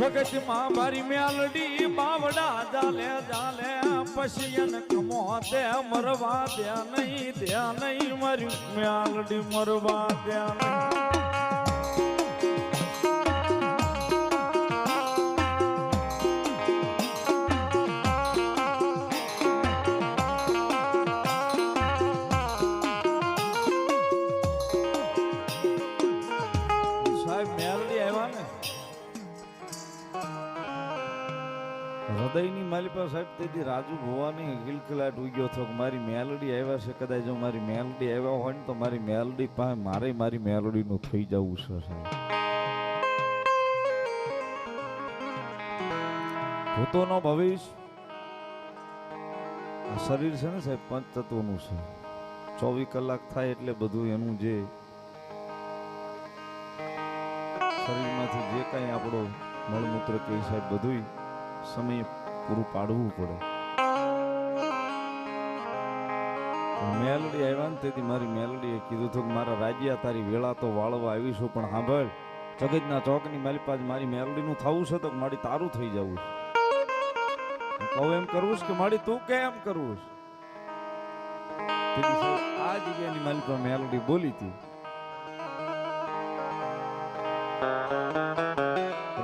જગતમાં મારી મેલડી, બાવડા જાલે જાલે. પશિયન કમો દે, મરવા દે નહીં દે નહીં. મારી મેલડી મરવા દે નહીં. હૃદયની મારી પાસે સાહેબ તેથી રાજુ ભવાની ગિલકલાટ ઉગ્યો હતો કે મારી મેલડી આવ્યા છે, કદાચ જો મારી મેલડી આવ્યા હોય ને તો મારી મેલડી પાસે મારે મારી મેલડીનું થઈ જવું છે સાહેબ. ભૂતોનો ભવિષ્ય, આ શરીર છે ને સાહેબ પંચ તત્વનું છે. ચોવીસ કલાક થાય એટલે બધું એનું જે શરીરમાંથી જે કાંઈ આપણો મળમૂત્ર કે સાહેબ બધુંય સમયે પૂરું પાડવું પડે. મેલડી આવ્યા ને તેથી મારી મેલડીએ કીધું હતું કે મારા રાજ્યા તારી વેળા તો વાળવા આવીશું પણ સાંભળ જગતના ચોકની મારી પાસે મારી મેલડીનું થવું છે તો મારી તારું થઈ જવું છે. કહું એમ કરવું છે કે મારી તું કે એમ કરવું છે આ જગ્યાની પાસે મેલડી બોલી હતી.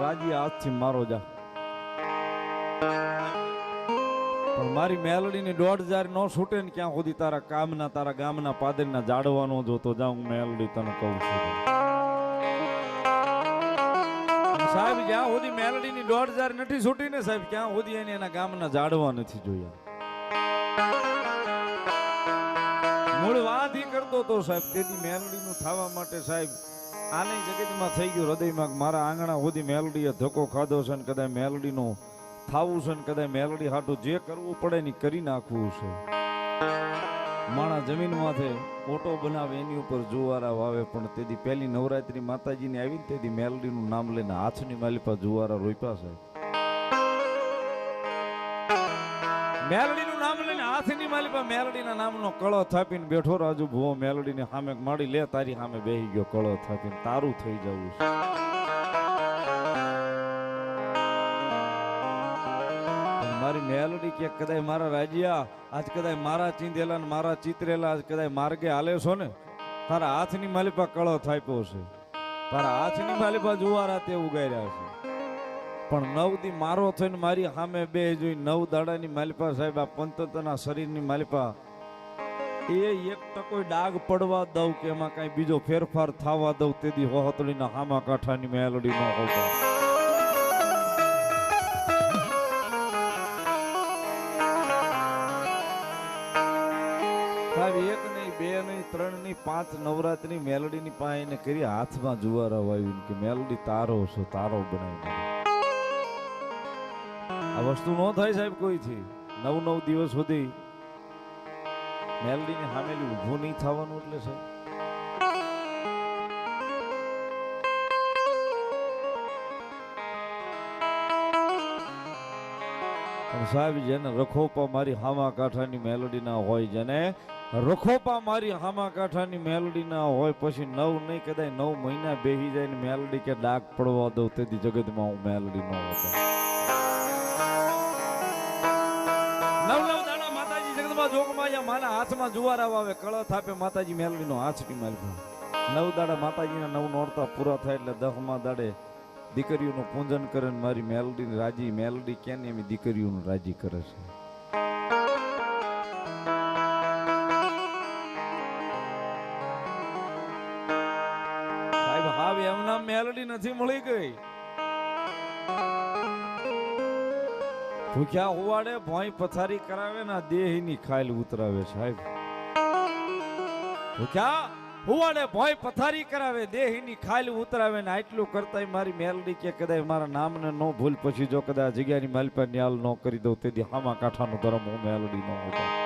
રાજી હાથથી મારો જા. પણ મારી મેલડીની દોઢ હજાર ન છૂટે ને ક્યાં સુધી તારા કામના, તારા ગામના પાદરના જાડવાનો જોતો જાઉં મેલડી તને કહું છું. સાહેબ, જ્યાં સુધી મેલડીની દોઢ હજાર નથી છૂટી ને સાહેબ, ક્યાં સુધી એને એના ગામના જાડવા નથી જોયા? મૂળ વાત ઈ કરતો તો સાહેબ, તેથી મેલડીનું થવા માટે સાહેબ, આને જગતમાં થઈ ગયું હૃદયમાં મારા આંગણા સુધી મેલડીએ ધક્કો ખાધો છે ને કદાચ મેલડીનું થાવું છે ને કદાચ મેલડી હાટું જે કરવું પડે ને કરી નાખવું છે. માણા માથે ઓટો બનાવે એની ઉપર જુવારા વાવે, પણ તેથી પહેલી નવરાત્રી માતાજીની આવી ને તેથી મેલડીનું નામ લઈને હાથની માલી પર જુવારા રોપ્યા છે. મેલડીનું નામ લઈને હાથની માલિપા મેલડીના નામનો કળો થાપીને બેઠો રાજુ ભુવો મેલડીને સામે માડી લે, તારી સામે બેહી ગયો કળો થાપીને તારું થઈ જવું છે. મારી મેલડી કે કદાય મારા રાજ્યા, આજ કદાય મારા ચીંધેલા ને મારા ચિતરેલા, આજ કદાય માર્ગે હાલે છો ને? તારા હાથની માલિપા કળો થાપ્યો છે. તારા હાથની માલિપા જુવારા તે ઉગાડ્યા છે. પણ નવ દી મારો થઈને મારી સામે બે જોઈ નવ દાડાની માલિપા સાહેબ, આ પંતના શરીરની માલિપા. એ એક ટકો ડાઘ પડવા દઉં કે એમાં કાંઈ બીજો ફેરફાર થવા દઉં તેથી હોહતળીના હામા કાંઠાની મેલડી ન હોતા. બે ની ત્રણની પાંચ નવરાત્રી મેલડીની પાસે એને કરી હાથમાં જુવારા વાવ્યું કે મેલડી તારો છો, તારો બનાવી આ વસ્તુ ન થાય સાહેબ કોઈથી. નવ નવ દિવસ સુધી મેલડીની સામેલી ઊભું નહીં થવાનું એટલે સાહેબ. સાહેબ જેને રખોપા મારી હામા કાંઠાની મેલોડી ના હોય જેને રખોપા મારી હામા કાંઠાની મેલોડી ના હોય, પછી નવ નહીં કદાચ નવ મહિના બેહી જાય ને મેલોડી કે ડાક પડવા દઉં, તેથી જગતમાં હું મેલોડી ન હતો નવ નવ દાડા માતાજી જગતમાં જોગમાં અહીંયા માના હાથમાં જુવાર આવે કળો થાપે માતાજી મેલડીનો હાથની મારી નવ દાડા માતાજીના નવ નોરતા પૂરા થાય એટલે દહમાં દાડે દીકરીઓનું પૂજન કરે મારી મેલડી રાજી. મેલડી કેને એમ દીકરીઓનું રાજી કરે છે. સાહેબ, હાવ એમના મેલડી નથી મળી ગઈ. ભૂખ્યા હોવાડે ભોંય પથારી કરાવે ને દેહની ખાયલ ઉતરાવે સાહેબ. ભૂખ્યા? હોવાડે ભય પથારી કરાવે, દેહની ખાલ ઉતરાવે ને આટલું કરતા મારી મેલડી કે કદાચ મારા નામને ન ભૂલ પછી જો કદાચ જગ્યાની માલપા ન્યાલ ન કરી દઉં, તેથી હામા કાંઠાનો ધર્મ હું મેલડી ન હોતો.